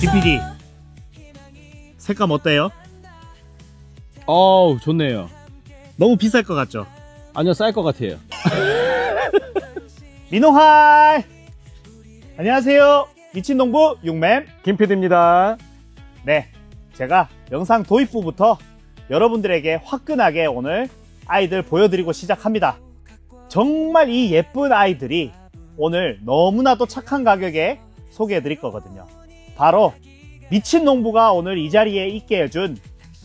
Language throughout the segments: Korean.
DPD 색감 어때요? 어우 좋네요. 너무 비쌀 것 같죠? 아니요 쌀 것 같아요. 민호하이! 안녕하세요. 미친농부 육맨. 김PD입니다. 네 제가 영상 도입부부터 여러분들에게 화끈하게 오늘 아이들 보여드리고 시작합니다. 정말 이 예쁜 아이들이 오늘 너무나도 착한 가격에 소개해 드릴 거거든요 바로 미친 농부가 오늘 이 자리에 있게 해준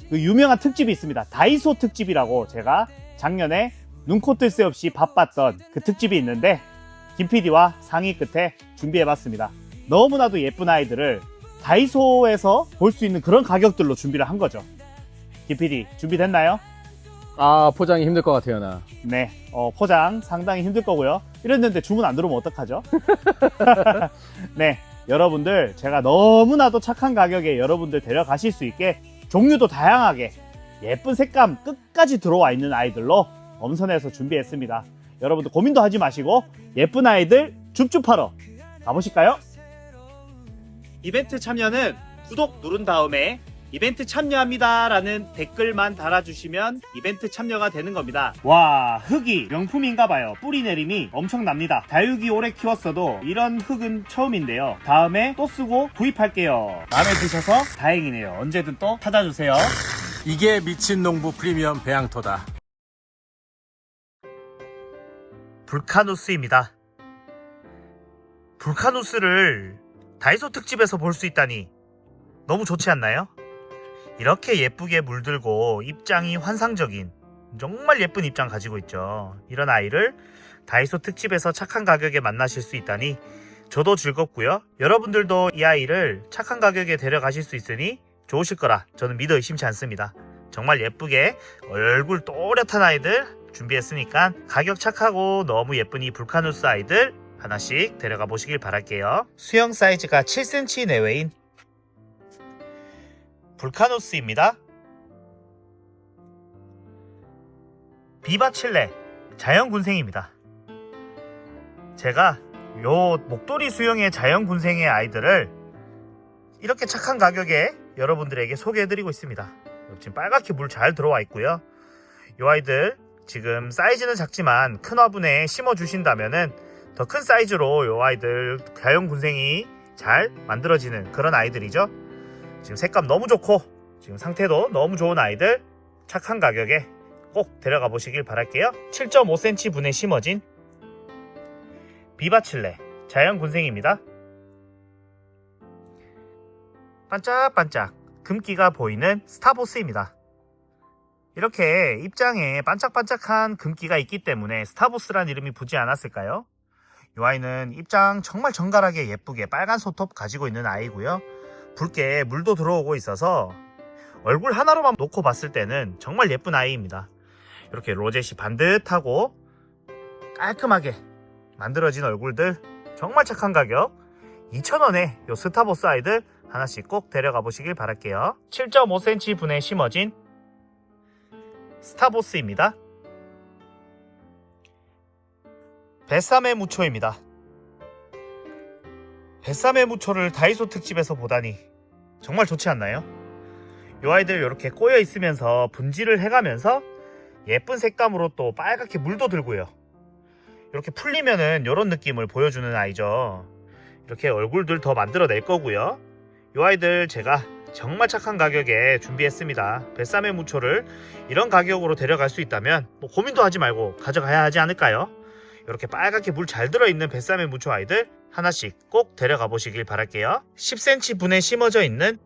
그 유명한 특집이 있습니다 다이소 특집이라고 제가 작년에 눈코 뜰 새 없이 바빴던 그 특집이 있는데 김PD와 상의 끝에 준비해봤습니다. 너무나도 예쁜 아이들을 다이소에서 볼 수 있는 그런 가격들로 준비를 한 거죠. 김PD 준비됐나요? 아 포장이 힘들 것 같아요 나 네, 어, 포장 상당히 힘들 거고요. 이랬는데 주문 안 들어오면 어떡하죠? 네, 여러분들 제가 너무나도 착한 가격에 여러분들 데려가실 수 있게 종류도 다양하게 예쁜 색감 끝까지 들어와 있는 아이들로 엄선해서 준비했습니다. 여러분들 고민도 하지 마시고 예쁜 아이들 줍줍하러 가보실까요? 이벤트 참여는 구독 누른 다음에 이벤트 참여합니다 라는 댓글만 달아주시면 이벤트 참여가 되는 겁니다. 와, 흙이 명품인가 봐요. 뿌리 내림이 엄청납니다. 다육이 오래 키웠어도 이런 흙은 처음인데요. 다음에 또 쓰고 구입할게요. 마음에 드셔서 다행이네요. 언제든 또 찾아주세요. 이게 미친 농부 프리미엄 배양토다. 불카누스입니다. 불카누스를 다이소 특집에서 볼 수 있다니 너무 좋지 않나요? 이렇게 예쁘게 물들고 입장이 환상적인 정말 예쁜 입장 가지고 있죠. 이런 아이를 다이소 특집에서 착한 가격에 만나실 수 있다니 저도 즐겁고요. 여러분들도 이 아이를 착한 가격에 데려가실 수 있으니 좋으실 거라 저는 믿어 의심치 않습니다. 정말 예쁘게 얼굴 또렷한 아이들 준비했으니까 가격 착하고 너무 예쁜 이 불카누스 아이들 하나씩 데려가 보시길 바랄게요. 수영 사이즈가 7cm 내외인 불카누스입니다. 비바 칠레 자연군생입니다. 제가 요 목도리 수영의 자연군생의 아이들을 이렇게 착한 가격에 여러분들에게 소개해드리고 있습니다. 지금 빨갛게 물 잘 들어와 있고요. 요 아이들 지금 사이즈는 작지만 큰 화분에 심어 주신다면은 더큰 사이즈로 요 아이들 자연군생이 잘 만들어지는 그런 아이들이죠. 지금 색감 너무 좋고 지금 상태도 너무 좋은 아이들 착한 가격에 꼭 데려가 보시길 바랄게요. 7.5cm 분에 심어진 비바칠레 자연군생입니다. 반짝반짝 금기가 보이는 스타보스입니다. 이렇게 입장에 반짝반짝한 금기가 있기 때문에 스타보스란 이름이 붙지 않았을까요? 이 아이는 입장 정말 정갈하게 예쁘게 빨간 손톱 가지고 있는 아이고요. 붉게 물도 들어오고 있어서 얼굴 하나로만 놓고 봤을 때는 정말 예쁜 아이입니다. 이렇게 로zet이 반듯하고 깔끔하게 만들어진 얼굴들 정말 착한 가격 2,000원에 요 스타보스 아이들 하나씩 꼭 데려가 보시길 바랄게요. 7.5cm 분에 심어진 스타보스입니다. 뱃삼의 무초입니다. 뱃삼의 무초를 다이소 특집에서 보다니 정말 좋지 않나요? 요 아이들 이렇게 꼬여 있으면서 분질을 해가면서 예쁜 색감으로 또 빨갛게 물도 들고요. 이렇게 풀리면은 이런 느낌을 보여주는 아이죠. 이렇게 얼굴들 더 만들어낼 거고요. 요 아이들 제가 정말 착한 가격에 준비했습니다. 뱃삼의 무초를 이런 가격으로 데려갈 수 있다면 뭐 고민도 하지 말고 가져가야 하지 않을까요? 이렇게 빨갛게 물 잘 들어있는 뱃삼의 무초 아이들 하나씩 꼭 데려가 보시길 바랄게요. 10cm 분에 심어져 있는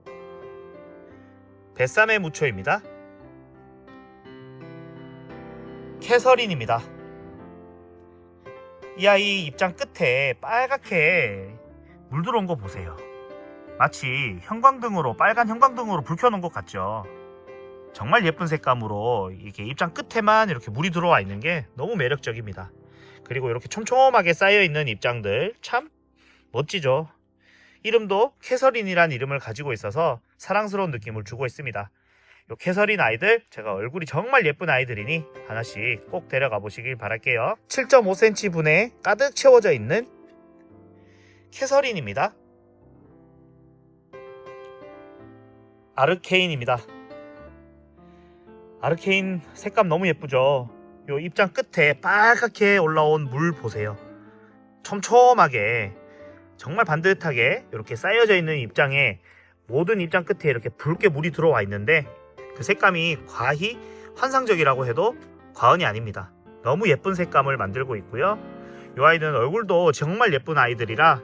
뱃삼의 무초입니다. 캐서린입니다. 이 아이 입장 끝에 빨갛게 물 들어온 거 보세요. 마치 형광등으로 빨간 형광등으로 불 켜놓은 것 같죠. 정말 예쁜 색감으로 이게 입장 끝에만 이렇게 물이 들어와 있는 게 너무 매력적입니다. 그리고 이렇게 촘촘하게 쌓여 있는 입장들 참 멋지죠. 이름도 캐서린이란 이름을 가지고 있어서 사랑스러운 느낌을 주고 있습니다. 요 캐서린 아이들 제가 얼굴이 정말 예쁜 아이들이니 하나씩 꼭 데려가 보시길 바랄게요. 7.5cm 분에 가득 채워져 있는 캐서린입니다. 아르케인입니다. 아르케인 색감 너무 예쁘죠? 요 입장 끝에 빨갛게 올라온 물 보세요. 촘촘하게 정말 반듯하게 이렇게 쌓여져 있는 입장에 모든 입장 끝에 이렇게 붉게 물이 들어와 있는데 그 색감이 과히 환상적이라고 해도 과언이 아닙니다. 너무 예쁜 색감을 만들고 있고요. 이 아이는 얼굴도 정말 예쁜 아이들이라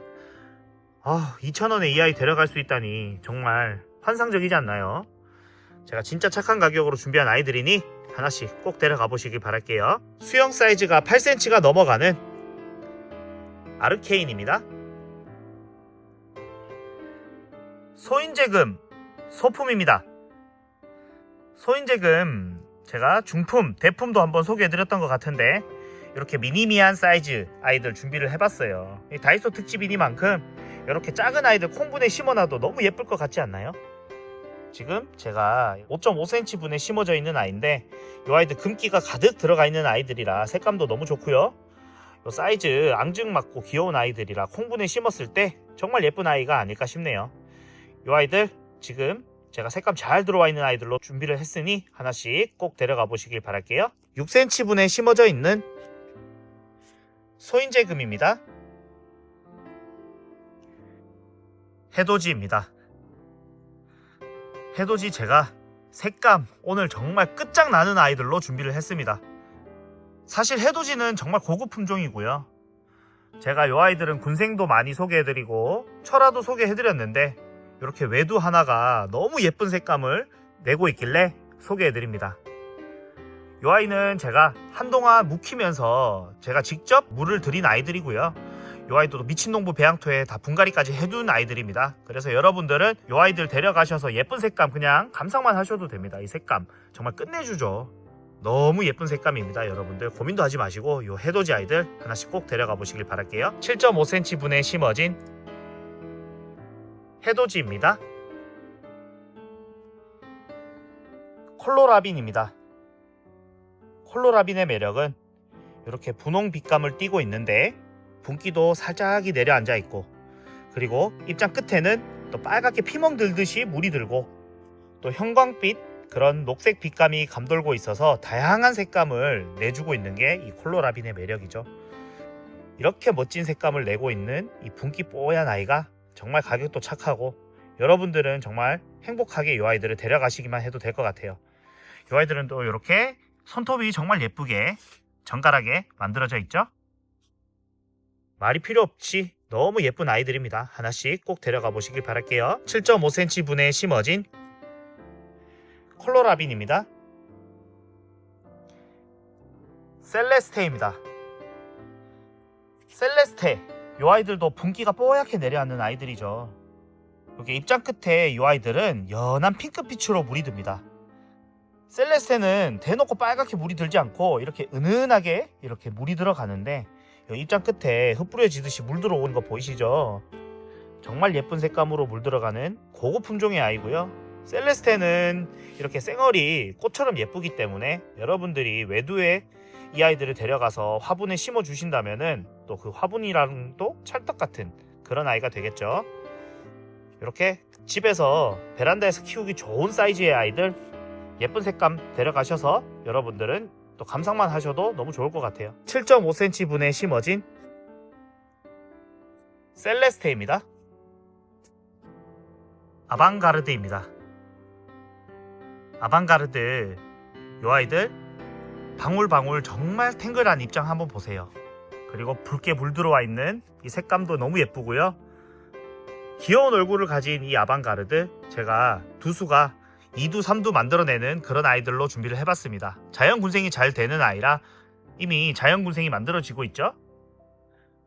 아, 2,000원에 이 아이 데려갈 수 있다니 정말 환상적이지 않나요? 제가 진짜 착한 가격으로 준비한 아이들이니 하나씩 꼭 데려가 보시길 바랄게요. 수영 사이즈가 8cm가 넘어가는 아르케인입니다. 소인제금 소품입니다. 소인제금 제가 중품, 대품도 한번 소개해드렸던 것 같은데 이렇게 미니미한 사이즈 아이들 준비를 해봤어요. 이 다이소 특집이니만큼 이렇게 작은 아이들 콩분에 심어놔도 너무 예쁠 것 같지 않나요? 지금 제가 5.5cm 분에 심어져 있는 아이인데 이 아이들 금기가 가득 들어가 있는 아이들이라 색감도 너무 좋고요. 요 사이즈 앙증맞고 귀여운 아이들이라 콩분에 심었을 때 정말 예쁜 아이가 아닐까 싶네요. 이 아이들 지금 제가 색감 잘 들어와 있는 아이들로 준비를 했으니 하나씩 꼭 데려가 보시길 바랄게요. 6cm 분에 심어져 있는 소인제금입니다. 해돋이입니다. 해돋이 제가 색감 오늘 정말 끝장나는 아이들로 준비를 했습니다. 사실 해돋이는 정말 고급 품종이고요. 제가 이 아이들은 군생도 많이 소개해드리고 철화도 소개해드렸는데 이렇게 외두 하나가 너무 예쁜 색감을 내고 있길래 소개해드립니다. 이 아이는 제가 한동안 묵히면서 제가 직접 물을 들인 아이들이고요. 이 아이도 미친농부 배양토에 다 분갈이까지 해둔 아이들입니다. 그래서 여러분들은 이 아이들 데려가셔서 예쁜 색감 그냥 감상만 하셔도 됩니다. 이 색감 정말 끝내주죠. 너무 예쁜 색감입니다. 여러분들 고민도 하지 마시고 이 해돋이 아이들 하나씩 꼭 데려가 보시길 바랄게요. 7.5cm 분에 심어진 해돋이입니다. 콜로라빈입니다. 콜로라빈의 매력은 이렇게 분홍 빛감을 띠고 있는데 분기도 살짝이 내려앉아 있고 그리고 입장 끝에는 또 빨갛게 피멍 들듯이 물이 들고 또 형광빛 그런 녹색 빛감이 감돌고 있어서 다양한 색감을 내주고 있는 게 이 콜로라빈의 매력이죠. 이렇게 멋진 색감을 내고 있는 이 분기 뽀얀 아이가 정말 가격도 착하고 여러분들은 정말 행복하게 이 아이들을 데려가시기만 해도 될 것 같아요. 이 아이들은 또 이렇게 손톱이 정말 예쁘게 정갈하게 만들어져 있죠. 말이 필요 없이 너무 예쁜 아이들입니다. 하나씩 꼭 데려가 보시길 바랄게요. 7.5cm 분에 심어진 콜로라빈입니다. 셀레스테입니다. 셀레스테 이 아이들도 분기가 뽀얗게 내려앉는 아이들이죠. 여기 입장 끝에 이 아이들은 연한 핑크빛으로 물이 듭니다. 셀레스테는 대놓고 빨갛게 물이 들지 않고 이렇게 은은하게 이렇게 물이 들어가는데 이 입장 끝에 흩뿌려지듯이 물 들어 오는 거 보이시죠? 정말 예쁜 색감으로 물 들어가는 고급 품종의 아이고요. 셀레스테는 이렇게 쌩얼이 꽃처럼 예쁘기 때문에 여러분들이 외두에 이 아이들을 데려가서 화분에 심어 주신다면은 또 그 화분이랑 또 찰떡 같은 그런 아이가 되겠죠. 이렇게 집에서 베란다에서 키우기 좋은 사이즈의 아이들 예쁜 색감 데려가셔서 여러분들은 또 감상만 하셔도 너무 좋을 것 같아요. 7.5cm 분에 심어진 셀레스테입니다. 아방가르드입니다. 아방가르드 요 아이들 방울방울 정말 탱글한 입장 한번 보세요. 그리고 붉게 물 들어와 있는 이 색감도 너무 예쁘고요. 귀여운 얼굴을 가진 이 아방가르드 제가 두 수가 2두 3두 만들어내는 그런 아이들로 준비를 해봤습니다. 자연군생이 잘 되는 아이라 이미 자연군생이 만들어지고 있죠.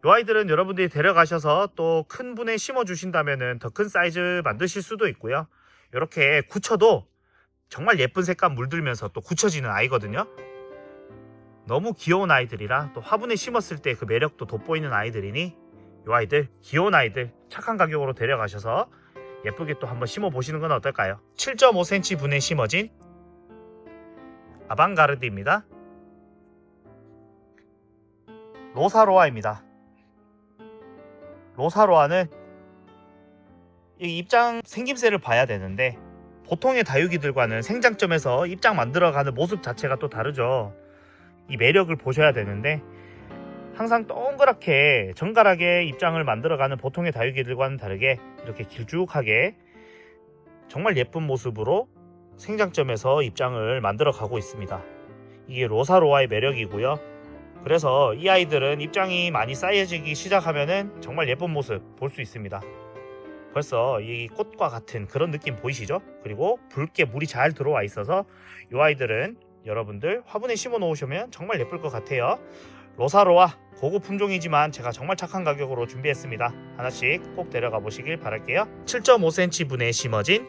이 아이들은 여러분들이 데려가셔서 또 큰 분에 심어주신다면 더 큰 사이즈 만드실 수도 있고요. 이렇게 굳혀도 정말 예쁜 색감 물들면서 또 굳혀지는 아이거든요. 너무 귀여운 아이들이라 또 화분에 심었을 때 그 매력도 돋보이는 아이들이니 이 아이들 귀여운 아이들 착한 가격으로 데려가셔서 예쁘게 또 한번 심어 보시는 건 어떨까요? 7.5cm 분에 심어진 아방가르드입니다. 로사로아입니다. 로사로아는 이 입장 생김새를 봐야 되는데 보통의 다육이들과는 생장점에서 입장 만들어가는 모습 자체가 또 다르죠. 이 매력을 보셔야 되는데 항상 동그랗게 정갈하게 입장을 만들어가는 보통의 다육이들과는 다르게 이렇게 길쭉하게 정말 예쁜 모습으로 생장점에서 입장을 만들어 가고 있습니다. 이게 로사로아의 매력이고요. 그래서 이 아이들은 입장이 많이 쌓여지기 시작하면은 정말 예쁜 모습 볼 수 있습니다. 벌써 이 꽃과 같은 그런 느낌 보이시죠? 그리고 붉게 물이 잘 들어와 있어서 이 아이들은 여러분들 화분에 심어 놓으시면 정말 예쁠 것 같아요. 로사로아 고급 품종이지만 제가 정말 착한 가격으로 준비했습니다. 하나씩 꼭 데려가 보시길 바랄게요. 7.5cm 분에 심어진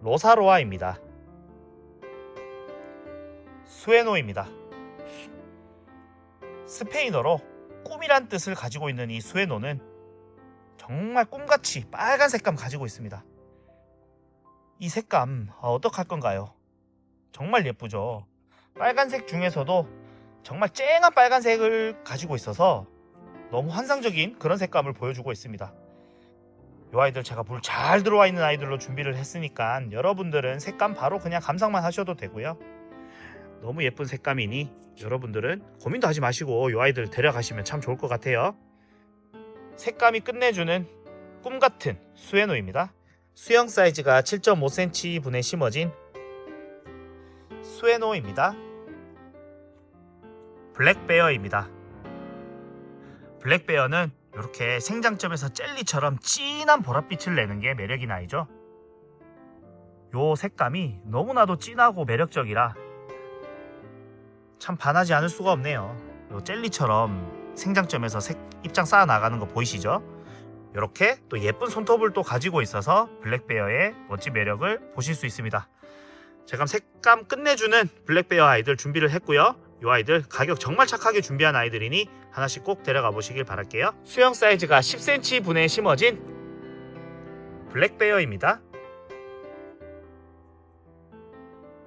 로사로아입니다. 수에노입니다. 스페인어로 꿈이란 뜻을 가지고 있는 이 수에노는 정말 꿈같이 빨간 색감 가지고 있습니다. 이 색감 어, 어떡할 건가요? 정말 예쁘죠. 빨간색 중에서도 정말 쨍한 빨간색을 가지고 있어서 너무 환상적인 그런 색감을 보여주고 있습니다. 이 아이들 제가 물 잘 들어와 있는 아이들로 준비를 했으니까 여러분들은 색감 바로 그냥 감상만 하셔도 되고요. 너무 예쁜 색감이니 여러분들은 고민도 하지 마시고 이 아이들 데려가시면 참 좋을 것 같아요. 색감이 끝내주는 꿈같은 수에노입니다. 수영 사이즈가 7.5cm 분에 심어진 수에노입니다. 블랙베어입니다. 블랙베어는 이렇게 생장점에서 젤리처럼 진한 보랏빛을 내는 게 매력인 아이죠. 요 색감이 너무나도 진하고 매력적이라 참 반하지 않을 수가 없네요. 요 젤리처럼 생장점에서 색 입장 쌓아 나가는 거 보이시죠? 이렇게 또 예쁜 손톱을 또 가지고 있어서 블랙베어의 멋진 매력을 보실 수 있습니다. 제가 색감 끝내주는 블랙베어 아이들 준비를 했고요. 이 아이들 가격 정말 착하게 준비한 아이들이니 하나씩 꼭 데려가 보시길 바랄게요. 수영 사이즈가 10cm 분에 심어진 블랙베어입니다.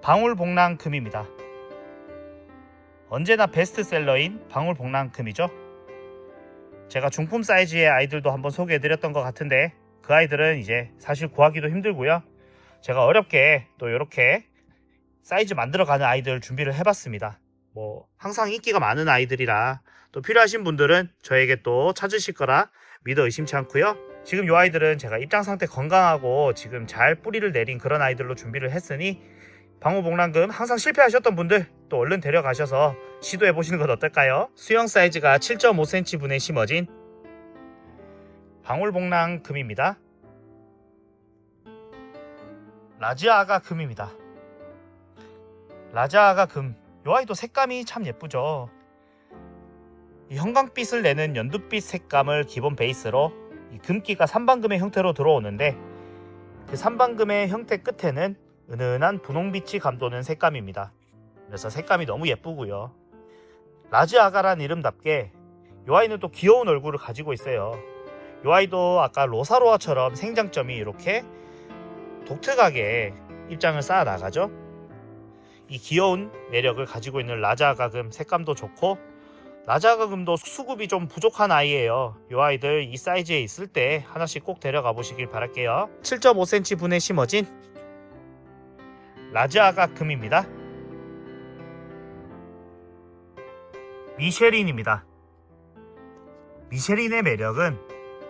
방울복랑금입니다. 언제나 베스트셀러인 방울복랑금이죠. 제가 중품 사이즈의 아이들도 한번 소개해드렸던 것 같은데 그 아이들은 이제 사실 구하기도 힘들고요. 제가 어렵게 또 이렇게 사이즈 만들어가는 아이들 준비를 해봤습니다. 뭐 항상 인기가 많은 아이들이라 또 필요하신 분들은 저에게 또 찾으실 거라 믿어 의심치 않고요. 지금 이 아이들은 제가 입장 상태 건강하고 지금 잘 뿌리를 내린 그런 아이들로 준비를 했으니 방호복랑금 항상 실패하셨던 분들 또 얼른 데려가셔서 시도해 보시는 건 어떨까요? 수영 사이즈가 7.5cm 분에 심어진 방울복랑 금입니다. 라지아가 금입니다. 라지아가 금. 이 아이도 색감이 참 예쁘죠. 이 형광빛을 내는 연두빛 색감을 기본 베이스로 이 금기가 삼방금의 형태로 들어오는데 그 삼방금의 형태 끝에는 은은한 분홍빛이 감도는 색감입니다. 그래서 색감이 너무 예쁘고요. 라지아가란 이름답게 이 아이는 또 귀여운 얼굴을 가지고 있어요. 이 아이도 아까 로사로아처럼 생장점이 이렇게 독특하게 입장을 쌓아 나가죠. 이 귀여운 매력을 가지고 있는 라자가금 색감도 좋고 라자가금도 수급이 좀 부족한 아이예요. 이 아이들 이 사이즈에 있을 때 하나씩 꼭 데려가 보시길 바랄게요. 7.5cm 분에 심어진 라자가금입니다. 미쉐린입니다. 미쉐린의 매력은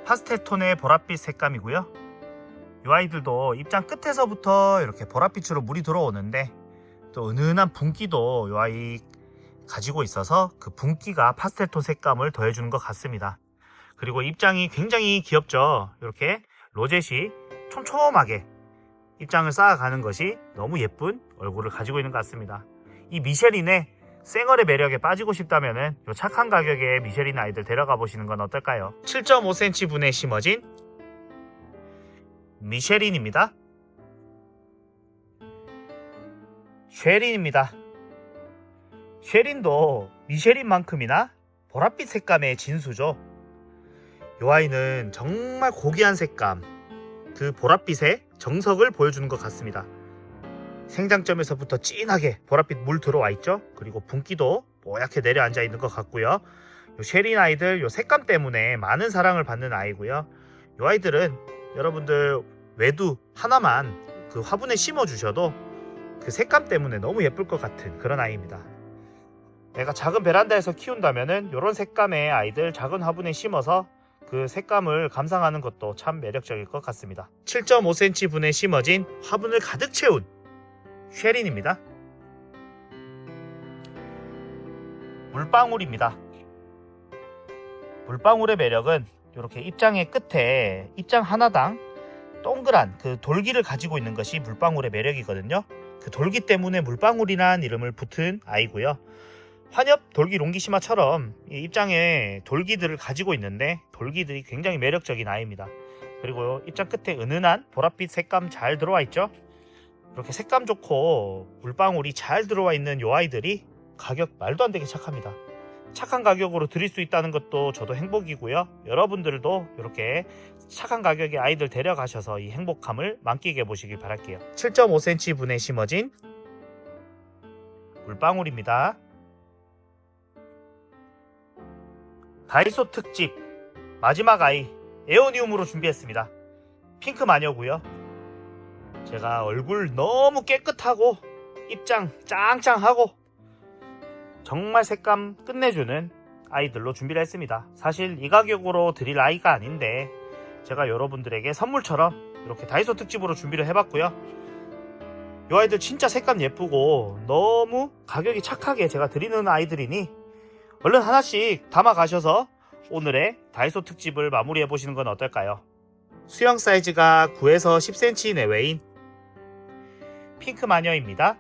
파스텔 톤의 보랏빛 색감이고요. 이 아이들도 입장 끝에서부터 이렇게 보랏빛으로 물이 들어오는데 또 은은한 분기도 이 아이 가지고 있어서 그 분기가 파스텔톤 색감을 더해주는 것 같습니다. 그리고 입장이 굉장히 귀엽죠. 이렇게 로zet이 촘촘하게 입장을 쌓아가는 것이 너무 예쁜 얼굴을 가지고 있는 것 같습니다. 이 미쉐린의 쌩얼의 매력에 빠지고 싶다면 이 착한 가격에 미쉐린 아이들 데려가 보시는 건 어떨까요? 7.5cm 분에 심어진 미쉐린입니다. 쉐린입니다. 쉐린도 미쉐린만큼이나 보랏빛 색감의 진수죠. 이 아이는 정말 고귀한 색감, 그 보랏빛의 정석을 보여주는 것 같습니다. 생장점에서부터 진하게 보랏빛 물 들어와 있죠. 그리고 분기도 뽀얗게 내려앉아 있는 것 같고요. 요 쉐린 아이들 요 색감 때문에 많은 사랑을 받는 아이고요. 이 아이들은 여러분들 외두 하나만 그 화분에 심어 주셔도 그 색감 때문에 너무 예쁠 것 같은 그런 아이입니다. 내가 작은 베란다에서 키운다면은 이런 색감의 아이들 작은 화분에 심어서 그 색감을 감상하는 것도 참 매력적일 것 같습니다. 7.5cm 분에 심어진 화분을 가득 채운 쉐린입니다. 물방울입니다. 물방울의 매력은 이렇게 입장의 끝에 입장 하나당 동그란 그 돌기를 가지고 있는 것이 물방울의 매력이거든요. 그 돌기 때문에 물방울이라는 이름을 붙은 아이고요. 환엽 돌기 롱기시마처럼 이 입장에 돌기들을 가지고 있는데 돌기들이 굉장히 매력적인 아이입니다. 그리고 입장 끝에 은은한 보랏빛 색감 잘 들어와 있죠. 이렇게 색감 좋고 물방울이 잘 들어와 있는 이 아이들이 가격 말도 안 되게 착합니다. 착한 가격으로 드릴 수 있다는 것도 저도 행복이고요. 여러분들도 이렇게 착한 가격의 아이들 데려가셔서 이 행복함을 만끽해 보시길 바랄게요. 7.5cm 분에 심어진 물방울입니다. 다이소 특집 마지막 아이 에오니움으로 준비했습니다. 핑크 마녀고요. 제가 얼굴 너무 깨끗하고 입장 짱짱하고 정말 색감 끝내주는 아이들로 준비를 했습니다. 사실 이 가격으로 드릴 아이가 아닌데 제가 여러분들에게 선물처럼 이렇게 다이소 특집으로 준비를 해봤고요. 이 아이들 진짜 색감 예쁘고 너무 가격이 착하게 제가 드리는 아이들이니 얼른 하나씩 담아 가셔서 오늘의 다이소 특집을 마무리해 보시는 건 어떨까요? 수영 사이즈가 9에서 10cm 내외인 핑크 마녀입니다.